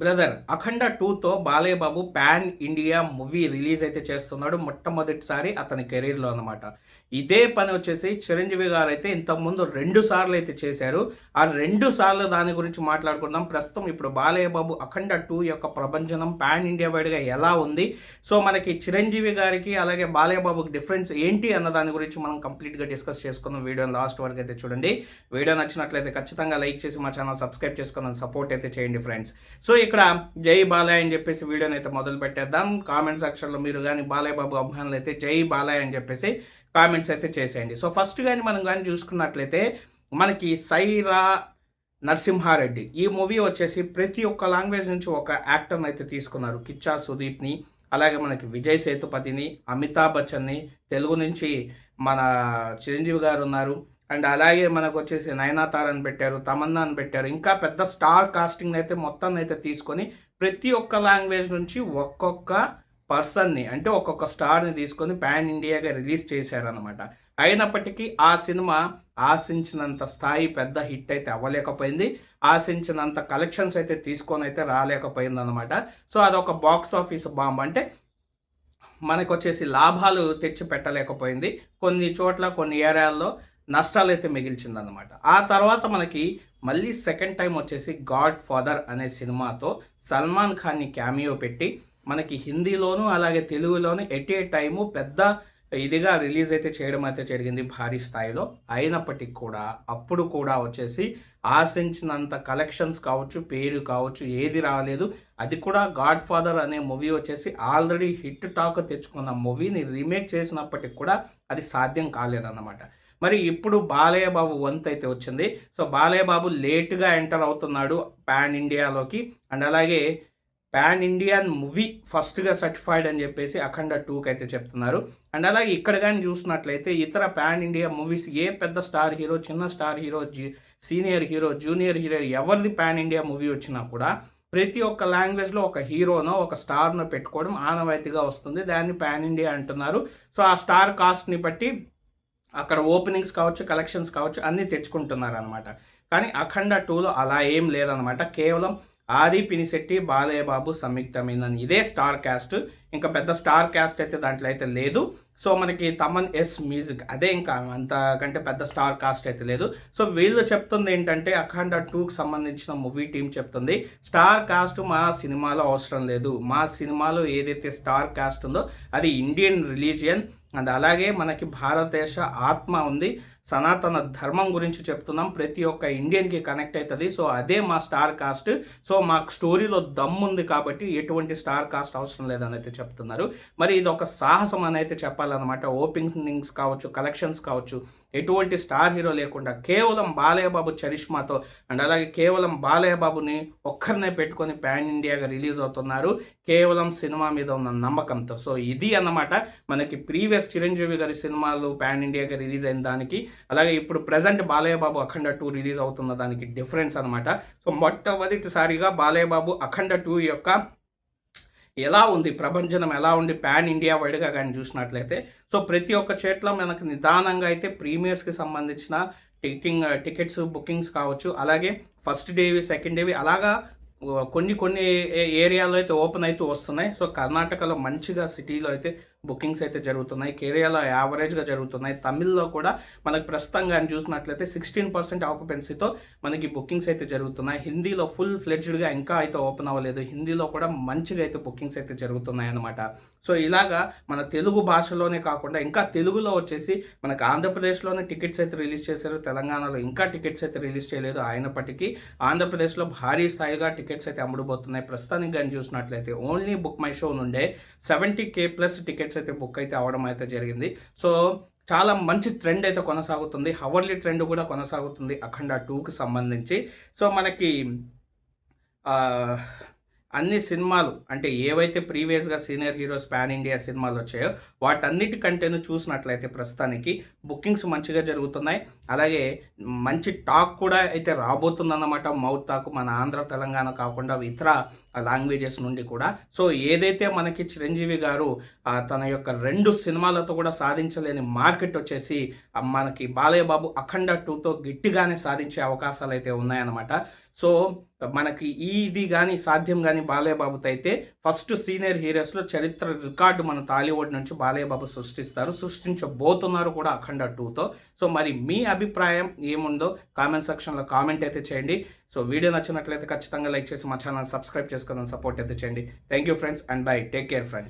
Brother Akhanda టూతో Balayya Babu pan India movie release అయితే చేస్తున్నాడు. మొట్టమొదటిసారి అతని కెరీర్లో అనమాట ఇదే పని వచ్చేసి చిరంజీవి గారు అయితే ఇంతకుముందు రెండు సార్లు అయితే చేశారు. ఆ రెండు సార్లు దాని గురించి మాట్లాడుకుందాం. ప్రస్తుతం ఇప్పుడు బాలయ్యబాబు అఖండ టూ యొక్క ప్రపంచనం పాన్ ఇండియా వైడ్గా ఎలా ఉంది? సో మనకి చిరంజీవి గారికి అలాగే బాలయ్యబాబుకి డిఫరెన్స్ ఏంటి అన్న దాని గురించి మనం కంప్లీట్గా డిస్కస్ చేసుకుందాం వీడియో లాస్ట్ వరకు అయితే చూడండి. వీడియో నచ్చినట్లయితే ఖచ్చితంగా లైక్ చేసి మా ఛానల్ సబ్స్క్రైబ్ చేసుకుని సపోర్ట్ అయితే చేయండి ఫ్రెండ్స్. సో ఇక్కడ జై బాలయ్య అని చెప్పేసి వీడియోని అయితే మొదలు పెట్టేద్దాం. కామెంట్ సెక్షన్లో మీరు కానీ బాలయ్య బాబు అభిమానులు అయితే జై బాలయ్య అని చెప్పేసి కామెంట్స్ అయితే చేసేయండి. సో ఫస్ట్ కానీ మనం కానీ చూసుకున్నట్లయితే మనకి సైరా నరసింహారెడ్డి. ఈ మూవీ వచ్చేసి ప్రతి ఒక్క లాంగ్వేజ్ నుంచి ఒక యాక్టర్ని అయితే తీసుకున్నారు. కిచ్చా సుదీప్ని అలాగే మనకి విజయ్ సేతుపతిని అమితాబ్ బచ్చన్ని తెలుగు నుంచి మన చిరంజీవి గారు ఉన్నారు. అండ్ అలాగే మనకు వచ్చేసి నయనాతార్ అని పెట్టారు తమన్నా అని పెట్టారు ఇంకా పెద్ద స్టార్ కాస్టింగ్ అయితే మొత్తం అయితే తీసుకొని ప్రతి ఒక్క లాంగ్వేజ్ నుంచి ఒక్కొక్క పర్సన్ని అంటే ఒక్కొక్క స్టార్ని తీసుకొని పాన్ ఇండియాగా రిలీజ్ చేశారనమాట అయినప్పటికీ ఆ సినిమా ఆశించినంత స్థాయి పెద్ద హిట్ అయితే అవ్వలేకపోయింది. ఆశించినంత కలెక్షన్స్ అయితే తీసుకొని అయితే రాలేకపోయింది అనమాట సో అదొక బాక్స్ ఆఫీస్ బాంబ్. అంటే మనకు వచ్చేసి లాభాలు తెచ్చి పెట్టలేకపోయింది కొన్ని చోట్ల కొన్ని ఏరియాల్లో నష్టాలు అయితే మిగిల్చిందనమాట ఆ తర్వాత మనకి మళ్ళీ సెకండ్ టైం వచ్చేసి గాడ్ ఫాదర్ అనే సినిమాతో సల్మాన్ ఖాన్ని క్యామియో పెట్టి మనకి హిందీలోను అలాగే తెలుగులోను ఎట్ ఏ టైము పెద్ద ఇదిగా రిలీజ్ అయితే చేయడం అయితే జరిగింది భారీ స్థాయిలో. అయినప్పటికీ కూడా అప్పుడు కూడా వచ్చేసి ఆశించినంత కలెక్షన్స్ కావచ్చు పేరు కావచ్చు ఏది రాలేదు. అది కూడా గాడ్ ఫాదర్ అనే మూవీ వచ్చేసి ఆల్రెడీ హిట్ టాక్ తెచ్చుకున్న మూవీని రీమేక్ చేసినప్పటికి కూడా అది సాధ్యం కాలేదన్నమాట. మరి ఇప్పుడు బాలయ్య బాబు వంత్ అయితే వచ్చింది. సో బాలయ్య బాబు లేట్గా ఎంటర్ అవుతున్నాడు పాన్ ఇండియాలోకి. అండ్ అలాగే పాన్ ఇండియన్ మూవీ ఫస్ట్గా సర్టిఫైడ్ అని చెప్పేసి అఖండ టూకి అయితే చెప్తున్నారు. అండ్ అలాగే ఇక్కడ కానీ చూసినట్లయితే ఇతర పాన్ ఇండియా మూవీస్ ఏ పెద్ద స్టార్ హీరో చిన్న star hero senior hero junior hero ఎవరిది పాన్ ఇండియా మూవీ వచ్చినా కూడా ప్రతి ఒక్క లాంగ్వేజ్లో ఒక హీరోనో ఒక స్టార్ను పెట్టుకోవడం ఆనవాయితీగా వస్తుంది. దాన్ని పాన్ ఇండియా అంటున్నారు. సో ఆ స్టార్ కాస్ట్ని బట్టి అక్కడ ఓపెనింగ్స్ కావచ్చు కలెక్షన్స్ కావచ్చు అన్నీ తెచ్చుకుంటున్నారు అనమాట కానీ అఖండ టూలో అలా ఏం లేదనమాట కేవలం ఆది పినిశెట్టి బాలయ్య బాబు సంయుక్తమైన ఇదే స్టార్ క్యాస్ట్. ఇంకా పెద్ద స్టార్ క్యాస్ట్ అయితే దాంట్లో అయితే లేదు. సో మనకి తమన్ ఎస్ మ్యూజిక్ అదే ఇంకా అంతకంటే పెద్ద స్టార్ కాస్ట్ అయితే లేదు. సో వీళ్ళు చెప్తుంది ఏంటంటే అఖండ టూకి సంబంధించిన మూవీ టీం చెప్తుంది స్టార్ కాస్ట్ మా సినిమాలో అవసరం లేదు. మా సినిమాలో ఏదైతే స్టార్ కాస్ట్ ఉందో అది ఇండియన్ రిలీజియన్ అండ్ అలాగే మనకి భారతదేశ ఆత్మ ఉంది. సనాతన ధర్మం గురించి చెప్తున్నాం. ప్రతి ఒక్క ఇండియన్కి కనెక్ట్ అవుతుంది సో అదే మా స్టార్ కాస్ట్ సో మాకు స్టోరీలో దమ్ ఉంది కాబట్టి ఎటువంటి స్టార్ కాస్ట్ అవసరం లేదని అయితే చెప్తున్నారు. మరి ఇది ఒక సాహసం అని అయితే చెప్పాలన్నమాట. ఓపెనింగ్స్ కావచ్చు కలెక్షన్స్ కావచ్చు ఎటువంటి స్టార్ హీరో లేకుండా కేవలం బాలయ్య బాబు చరిష్మాతో అండ్ అలాగే కేవలం బాలయ్య బాబుని ఒక్కరినే పెట్టుకొని పాన్ ఇండియాగా రిలీజ్ అవుతున్నారు. కేవలం సినిమా మీద ఉన్న నమ్మకంతో. సో ఇది అన్నమాట మనకి ప్రీవియస్ చిరంజీవి గారి సినిమాలు పాన్ ఇండియాగా రిలీజ్ అయిన దానికి. అలాగే ఇప్పుడు present Balayya Babu Akhanda two release అవుతున్న దానికి డిఫరెన్స్ అనమాట సో మొట్టమొదటిసారిగా బాలయ్య బాబు అఖండ టూ యొక్క ఎలా ఉంది? ప్రభంజనం ఎలా ఉంది? పాన్ ఇండియా వైడ్గా కానీ చూసినట్లయితే సో ప్రతి ఒక్క చేట్లో మనకు నిదానంగా అయితే ప్రీమియర్స్కి సంబంధించిన టికింగ్ టికెట్స్ బుకింగ్స్ కావచ్చు. అలాగే ఫస్ట్ డేవి సెకండ్ డేవి అలాగా కొన్ని కొన్ని ఏరియాలో అయితే ఓపెన్ అయితే వస్తున్నాయి. సో కర్ణాటకలో మంచిగా సిటీలో అయితే బుకింగ్స్ అయితే జరుగుతున్నాయి. కేరళలో యావరేజ్గా జరుగుతున్నాయి. తమిళ్ళో కూడా మనకి ప్రస్తుతంగా చూసినట్లయితే సిక్స్టీన్ పర్సెంట్ ఆక్యుపెన్సీతో మనకి బుకింగ్స్ అయితే జరుగుతున్నాయి. హిందీలో ఫుల్ ఫ్లెడ్జ్డ్గా ఇంకా అయితే ఓపెన్ అవ్వలేదు. హిందీలో కూడా మంచిగా అయితే బుకింగ్స్ అయితే జరుగుతున్నాయి అనమాట సో ఇలాగా మన తెలుగు భాషలోనే కాకుండా ఇంకా తెలుగులో వచ్చేసి మనకు ఆంధ్రప్రదేశ్లోనే టికెట్స్ అయితే రిలీజ్ చేశారు. తెలంగాణలో ఇంకా టికెట్స్ అయితే రిలీజ్ చేయలేదు. అయినప్పటికీ ఆంధ్రప్రదేశ్లో భారీ స్థాయిగా టికెట్స్ అయితే అమ్ముడుపోతున్నాయి. ప్రస్తుతానికి కానీ చూసినట్లయితే ఓన్లీ బుక్ మై షో నుండే seventy K plus ticket tickets అయితే బుక్ అయితే అవడం అయితే జరిగింది. సో చాలా మంచి ట్రెండ్ అయితే కొనసాగుతుంది. హవర్లీ ట్రెండ్ కూడా కొనసాగుతుంది అఖండ టూకి సంబంధించి. సో మనకి అన్ని సినిమాలు అంటే ఏవైతే ప్రీవియస్గా సీనియర్ హీరోస్ పాన్ ఇండియా సినిమాలు వచ్చాయో వాటన్నిటికంటేను చూసినట్లయితే ప్రస్తుతానికి బుకింగ్స్ మంచిగా జరుగుతున్నాయి. అలాగే మంచి టాక్ కూడా అయితే రాబోతుందన్నమాట. మౌత్ టాక్ మన ఆంధ్ర తెలంగాణ కాకుండా ఇతర లాంగ్వేజెస్ నుండి కూడా. సో ఏదైతే మనకి చిరంజీవి గారు తన యొక్క రెండు సినిమాలతో కూడా సాధించలేని మార్కెట్ వచ్చేసి మనకి బాలయ్య బాబు అఖండ టూతో గట్టిగానే సాధించే అవకాశాలు అయితే ఉన్నాయన్నమాట. సో మనకి ఇది కానీ సాధ్యం కానీ బాలయ్యబాబుతో అయితే ఫస్ట్ సీనియర్ హీరోస్లో చరిత్ర రికార్డు మన టాలీవుడ్ నుంచి బాలయ్యబాబు సృష్టిస్తారు. సృష్టించబోతున్నారు కూడా అఖండ టూతో. సో మరి మీ అభిప్రాయం ఏముందో కామెంట్ సెక్షన్లో కామెంట్ అయితే చేయండి. సో వీడియో నచ్చినట్లయితే ఖచ్చితంగా లైక్ చేసి మా ఛానల్ సబ్స్క్రైబ్ చేసుకోవడం సపోర్ట్ అయితే చేయండి. Thank you friends and bye. Take care friends.